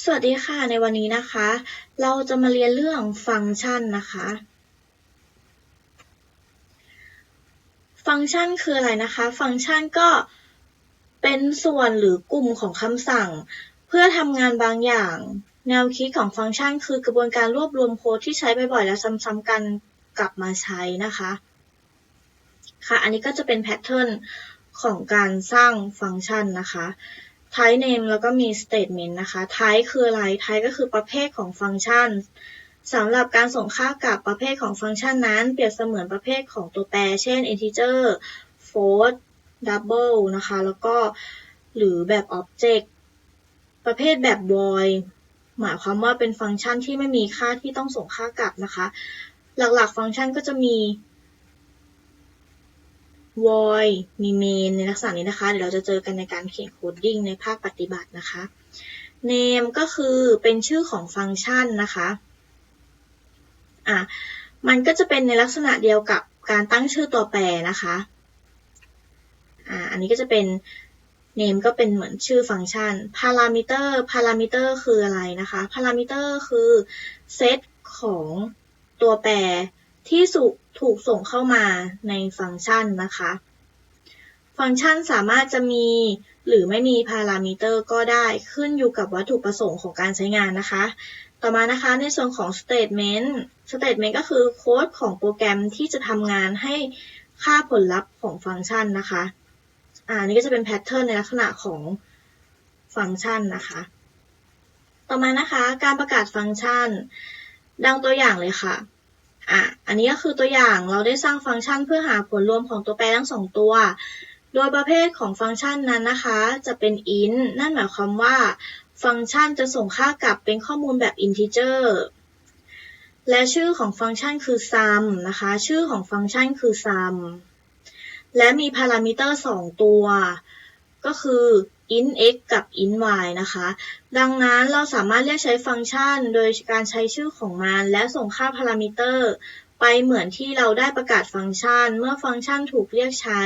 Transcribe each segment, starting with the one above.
สวัสดีค่ะ ในวันนี้นะคะ เราจะมาเรียนเรื่องฟังก์ชันนะคะ ฟังก์ชันคืออะไรนะคะ ฟังก์ชันก็เป็นส่วนหรือกลุ่มของคำสั่ง เพื่อทำงานบางอย่าง แนวคิดของฟังก์ชัน คือกระบวนการรวบรวมโค้ดที่ใช้บ่อยๆ และซ้ำๆกันกลับมาใช้นะคะ ค่ะ อันนี้ก็จะเป็นแพทเทิร์นของการสร้างฟังก์ชันนะคะ type name แล้วก็มี statement นะคะ type คืออะไร type ก็คือประเภทของฟังก์ชันสำหรับการส่งค่ากลับประเภทของฟังก์ชันนั้น เปรียบเสมือนประเภทของตัวแปร เช่น integer float double นะคะ แล้วก็หรือแบบ object ประเภทแบบ void หมายความว่าเป็นฟังก์ชันที่ไม่มีค่าที่ต้องส่งค่ากลับนะคะ หลักๆ ฟังก์ชันก็จะมี void มี main ในลักษณะนี้นะคะ เดี๋ยวเราจะเจอกันในการเขียนโคดดิ้งในภาคปฏิบัตินะคะ name ก็คือเป็นชื่อของฟังก์ชันนะคะอะมันก็จะเป็นในลักษณะเดียวกับการตั้งชื่อตัวแปรนะคะอ่าอันนี้ก็จะเป็น name ก็เป็นเหมือนชื่อฟังก์ชัน parameter parameter คืออะไรนะคะ parameter คือเซตของตัวแปร ที่สุถูกส่งเข้ามาในฟังก์ชันนะคะ ฟังก์ชันสามารถจะมีหรือไม่มีพารามิเตอร์ก็ได้ขึ้นอยู่กับวัตถุประสงค์ของการใช้งานนะคะ ต่อมานะคะในส่วนของ statement statement ก็คือโค้ดของโปรแกรมที่จะทำงานให้ค่าผลลัพธ์ของฟังก์ชันนะคะ อ่านี่ก็จะเป็นแพทเทิร์นในลักษณะของฟังก์ชันนะคะ ต่อมานะคะการประกาศฟังก์ชัน ดังตัวอย่างเลยค่ะ อะอันนี้ก็คือตัวอย่างเราได้สร้างฟังก์ชันเพื่อหาผลรวมของตัวแปรทั้งสองตัว โดยประเภทของฟังก์ชันนั้นนะคะ จะเป็น int นั่นหมายความว่า ฟังก์ชันจะส่งค่ากลับเป็นข้อมูลแบบ integer และชื่อของฟังก์ชันคือ sum นะคะ ชื่อของฟังก์ชันคือ sum และมีพารามิเตอร์ 2 ตัว ก็คือ int x กับ int y นะคะ ดังนั้นเราสามารถเรียกใช้ฟังก์ชัน โดยการใช้ชื่อของมัน และส่งค่าพารามิเตอร์ไปเหมือนที่เราได้ประกาศฟังก์ชัน เมื่อฟังก์ชันถูกเรียกใช้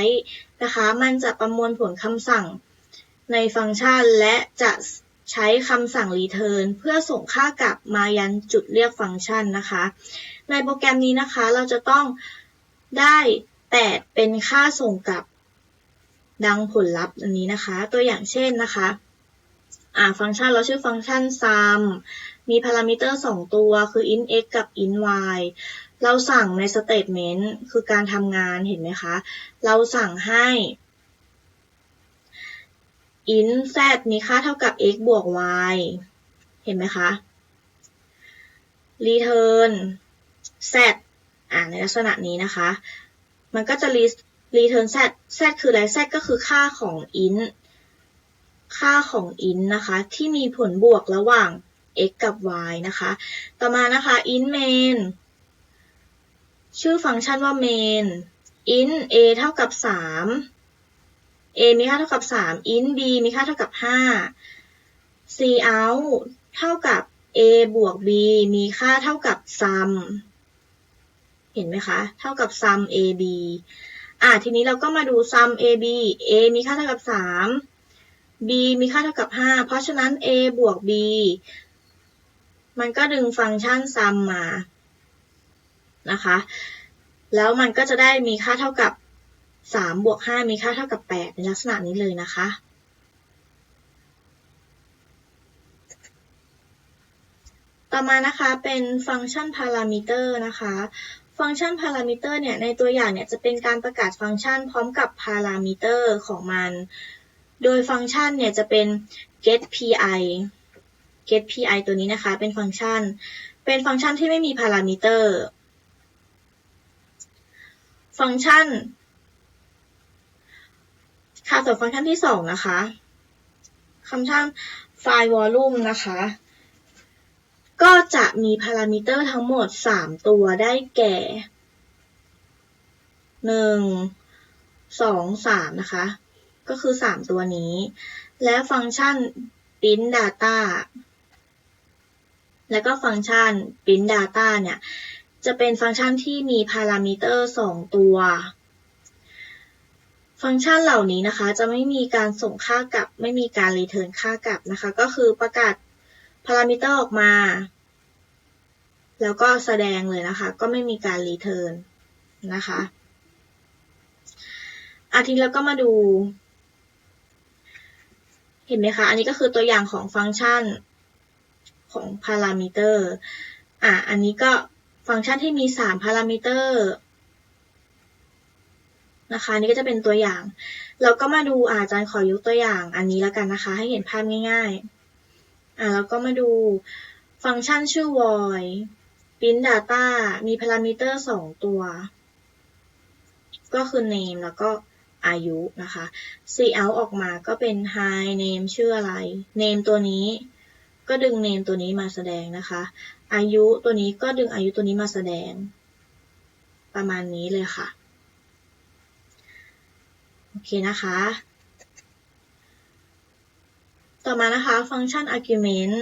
นะคะ มันจะประมวลผลคำสั่งในฟังก์ชันและจะใช้คำสั่ง return เพื่อส่งค่ากลับมายันจุดเรียกฟังก์ชันนะคะ ในโปรแกรมนี้นะคะเราจะต้องได้ 8 เป็นค่าส่งกลับ ดังผลลัพธ์อันนี้นะคะ ตัวอย่างเช่นนะคะอ่าฟังก์ชันเราชื่อฟังก์ชัน sum มีพารามิเตอร์ 2 ตัวคือ int x กับ int y เราสั่งใน statement คือการทำงานเห็นไหมคะ เราสั่งให้ int z มีค่าเท่ากับ x บวก y เห็นไหมคะ return z อ่าในลักษณะนี้นะคะ มันก็จะ return z z คืออะไร z ก็คือค่าของ int ค่าของ int นะคะที่มีผลบวกระหว่าง x กับ y นะคะ ต่อมานะคะ int main ชื่อฟังก์ชันว่า main int a เท่ากับ 3 a มีค่าเท่ากับ 3 int b มีค่าเท่ากับ 5 cout เท่ากับ a บวก b มีค่าเท่ากับ sum เห็นไหมคะ เท่ากับ sum ab อะทีนี้เราก็มาดู sum ab a มีค่าเท่ากับ 3 b มีค่าเท่ากับ 5 เพราะฉะนั้น a บวก b มันก็ดึงฟังก์ชัน sum มา นะคะ แล้วมันก็จะได้มีค่าเท่ากับ 3 บวก 5 มีค่าเท่ากับ 8 ในลักษณะนี้เลยนะคะต่อมานะคะเป็นฟังก์ชันพารามิเตอร์นะคะ ฟังก์ชันพารามิเตอร์เนี่ยในตัวอย่างเนี่ยจะเป็นการประกาศฟังก์ชันพร้อมกับพารามิเตอร์ของมัน โดยฟังก์ชันเนี่ยจะเป็น get pi get pi ตัวนี้นะคะเป็นฟังก์ชัน เป็นฟังก์ชันที่ไม่มีพารามิเตอร์ ฟังก์ชันค่ะส่วนฟังก์ชันที่สองนะคะ ฟังก์ชัน file volume นะคะ ก็จะมีพารามิเตอร์ทั้งหมด 3 ตัวได้แก่ 1 2 3 นะคะ ก็คือ 3 ตัวนี้ และฟังก์ชัน print data แล้วก็ฟังก์ชัน print data เนี่ย จะเป็นฟังก์ชันที่มีพารามิเตอร์ 2 ตัว ฟังก์ชันเหล่านี้นะคะ จะไม่มีการส่งค่ากลับ ไม่มีการรีเทิร์นค่ากลับนะคะ ก็คือประกาศ พารามิเตอร์ออกมา แล้วก็แสดงเลยนะคะ ก็ไม่มีการรีเทิร์นนะคะอาทีแล้วก็มาดู เห็นไหมคะ อันนี้ก็คือตัวอย่างของฟังก์ชันของพารามิเตอร์ อะ อันนี้ก็ฟังก์ชันที่มี 3 พารามิเตอร์นะคะนี่ก็จะเป็นตัวอย่าง เราก็มาดูอาจารย์ขอยกตัวอย่างอันนี้แล้วกันนะคะ ให้เห็นภาพง่าย ๆ อ่าแล้วก็มาดูฟังก์ชันชื่อ void print data มีพารามิเตอร์2ตัว ก็คือ name แล้วก็อายุนะคะ cout ออกมาก็เป็น hi name ชื่ออะไร name ตัวนี้ก็ดึง name ตัวนี้มาแสดงนะคะ อายุตัวนี้ก็ดึงอายุตัวนี้มาแสดง ประมาณนี้เลยค่ะ โอเคนะคะ ต่อมานะคะ ฟังก์ชัน argument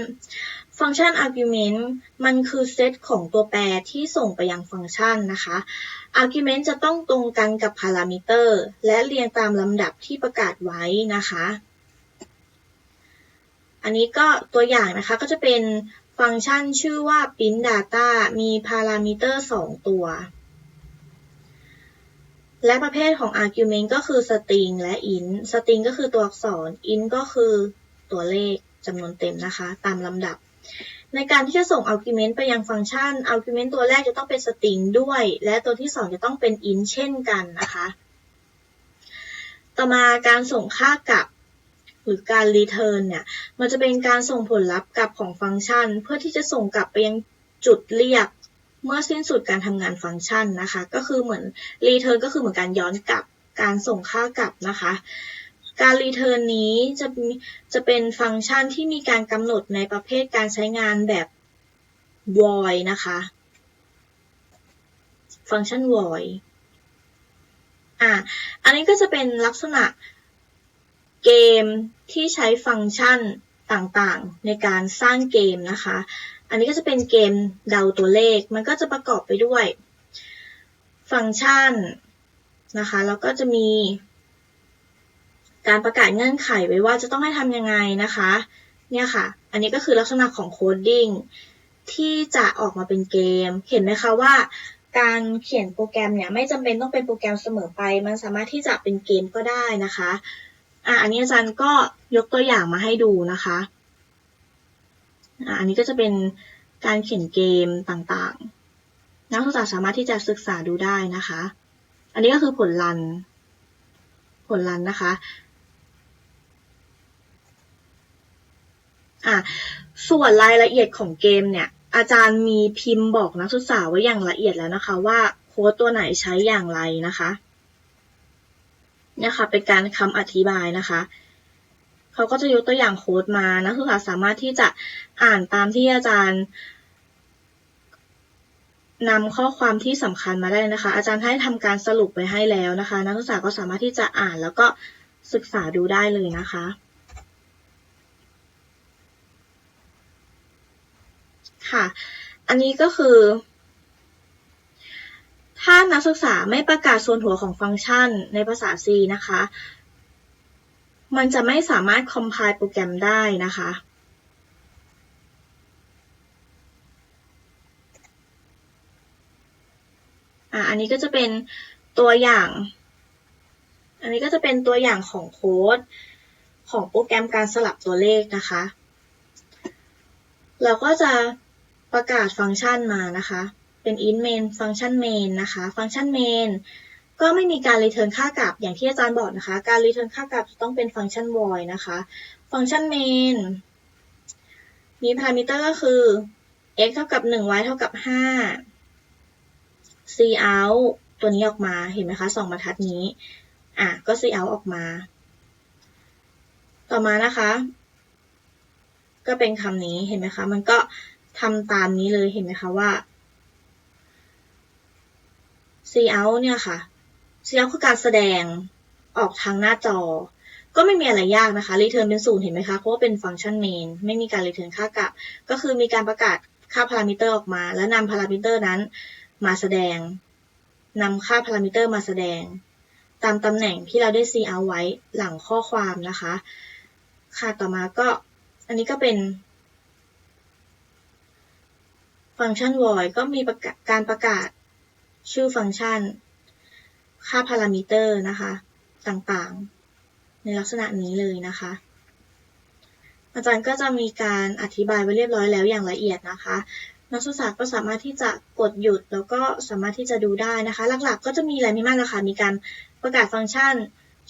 ฟังก์ชัน argument มันคือเซตของตัวแปรที่ส่งไปยังฟังก์ชันนะคะ argument จะต้องตรงกันกับพารามิเตอร์ และเรียงตามลำดับที่ประกาศไว้นะคะ อันนี้ก็ตัวอย่างนะคะก็จะเป็นฟังก์ชันชื่อว่า print data มีพารามิเตอร์ 2 ตัว และประเภทของ argument ก็คือ string และ int string ก็คือตัวอักษร int ก็คือ ตัวเลขจำนวนเต็มนะคะ ตามลำดับ ในการที่จะส่ง argument ไปยังฟังก์ชัน argument ตัวแรกจะต้องเป็น string ด้วย และตัวที่ 2 จะต้องเป็น int เช่นกันนะคะ ต่อมาการส่งค่ากลับหรือการ return เนี่ยมันจะเป็นการส่งผลลัพธ์กลับของฟังก์ชัน เพื่อที่จะส่งกลับไปยังจุดเรียกเมื่อสิ้นสุดการทำงานฟังก์ชันนะคะ ก็คือเหมือน return ก็คือเหมือนการย้อนกลับการส่งค่ากลับนะคะ การ return นี้จะจะเป็นฟังก์ชันที่มีการกำหนดในประเภทการใช้งานแบบ void นะคะ ฟังก์ชัน void อะ อันนี้ก็จะเป็นลักษณะเกมที่ใช้ฟังก์ชันต่างๆ ในการสร้างเกมนะคะ อันนี้ก็จะเป็นเกมเดาตัวเลข มันก็จะประกอบไปด้วย ฟังก์ชันนะคะ แล้วก็จะมี การประกาศเงื่อนไขไว้ว่าจะต้องให้ทำยังไงนะคะ เนี่ยค่ะ อันนี้ก็คือลักษณะของโคดดิ้งที่จะออกมาเป็นเกม เห็นไหมคะว่า การเขียนโปรแกรมเนี่ยไม่จำเป็นต้องเป็นโปรแกรมเสมอไป มันสามารถที่จะเป็นเกมก็ได้นะคะอะอันนี้อาจารย์ก็ยกตัวอย่างมาให้ดูนะคะอะอันนี้ก็จะเป็นการเขียนเกมต่างๆ นักศึกษาสามารถที่จะศึกษาดูได้นะคะ อันนี้ก็คือผลลันผลลันนะคะ อะส่วนรายละเอียดของเกมเนี่ย อาจารย์มีพิมพ์บอกนักศึกษาไว้อย่างละเอียดแล้วนะคะว่าโค้ดตัวไหนใช้อย่างไรนะคะเนี่ยค่ะเป็นการคำอธิบายนะคะเขาก็จะยกตัวอย่างโค้ดมานักศึกษาสามารถที่จะอ่านตามที่อาจารย์นำข้อความที่สำคัญมาได้นะคะ อาจารย์ให้ทำการสรุปไว้ให้แล้วนะคะ นักศึกษาก็สามารถที่จะอ่านแล้วก็ศึกษาดูได้เลยนะคะ ค่ะ อันนี้ก็คือ ถ้านักศึกษาไม่ประกาศส่วนหัวของฟังก์ชันในภาษา C นะคะ มันจะไม่สามารถ compile โปรแกรมได้นะคะอ่าอันนี้ก็จะเป็นตัวอย่าง อันนี้ก็จะเป็นตัวอย่างของโค้ดของโปรแกรมการสลับตัวเลขนะคะ เราก็จะ ประกาศฟังก์ชันมานะคะ เป็น int main ฟังก์ชัน main นะคะ ฟังก์ชัน main ก็ไม่มีการ return ค่ากลับอย่างที่อาจารย์บอกนะคะ การ return ค่ากลับจะต้องเป็นฟังก์ชัน void นะคะ ฟังก์ชัน main มีพารามิเตอร์ก็คือ x เท่ากับ 1 y เท่ากับ 5 cout ตัวนี้ออกมาเห็นไหมคะสองบรรทัดนี้ อะ ก็ cout ออกมา ต่อมานะคะ ก็เป็นคำนี้เห็นไหมคะ มันก็ ทำตามนี้เลยเห็นไหมคะว่า see out เนี่ยค่ะ see out คือการแสดงออกทางหน้าจอ ก็ไม่มีอะไรยากนะคะ return เป็นศูนย์เห็นไหมคะเพราะว่าเป็นฟังก์ชัน main ไม่มีการ return ค่ากลับ ก็คือมีการประกาศค่าพารามิเตอร์ออกมา แล้วนำพารามิเตอร์นั้นมาแสดงนำค่าพารามิเตอร์มาแสดง ตามตำแหน่งที่เราได้ see out ไว้หลังข้อความนะคะ ค่ะต่อมาก็อันนี้ก็เป็น ฟังก์ชัน void ก็มีกาการประกาศชื่อฟังก์ชัน ค่าพารามิเตอร์นะคะ ต่างๆ ในลักษณะนี้เลยนะคะ อาจารย์ก็จะมีการอธิบายไว้เรียบร้อยแล้วอย่างละเอียดนะคะ นักศึกษาก็สามารถที่จะกดหยุดแล้วก็สามารถที่จะดูได้นะคะ หลักๆ ก็จะมีอะไรไม่มากนะคะ มีการประกาศฟังก์ชัน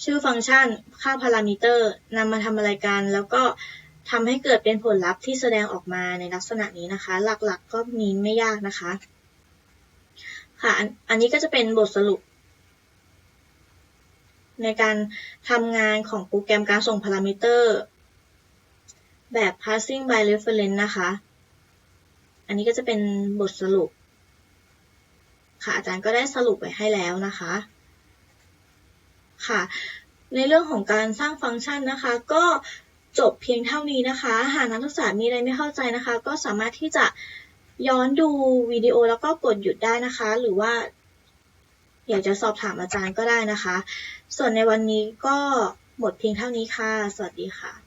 ชื่อฟังก์ชัน ค่าพารามิเตอร์นำมาทำอะไรกัน แล้วก็ ทำให้เกิดเป็นผลลัพธ์ที่แสดงออกมาในลักษณะนี้นะคะ หลักๆก็มีไม่ยากนะคะ ค่ะอันอันนี้ก็จะเป็นบทสรุป ในการทำงานของโปรแกรมการส่งพารามิเตอร์แบบ passing by reference นะคะ อันนี้ก็จะเป็นบทสรุป ค่ะ อาจารย์ก็ได้สรุปไว้ให้แล้วนะคะ ค่ะ ในเรื่องของการสร้างฟังก์ชันนะคะ ก็ จบเพียงเท่านี้นะคะ หากนักศึกษามีอะไรไม่เข้าใจนะคะ ก็สามารถที่จะย้อนดูวิดีโอแล้วก็กดหยุดได้นะคะ หรือว่า อยากจะสอบถามอาจารย์ก็ได้นะคะ ส่วนในวันนี้ก็หมดเพียงเท่านี้ค่ะ สวัสดีค่ะ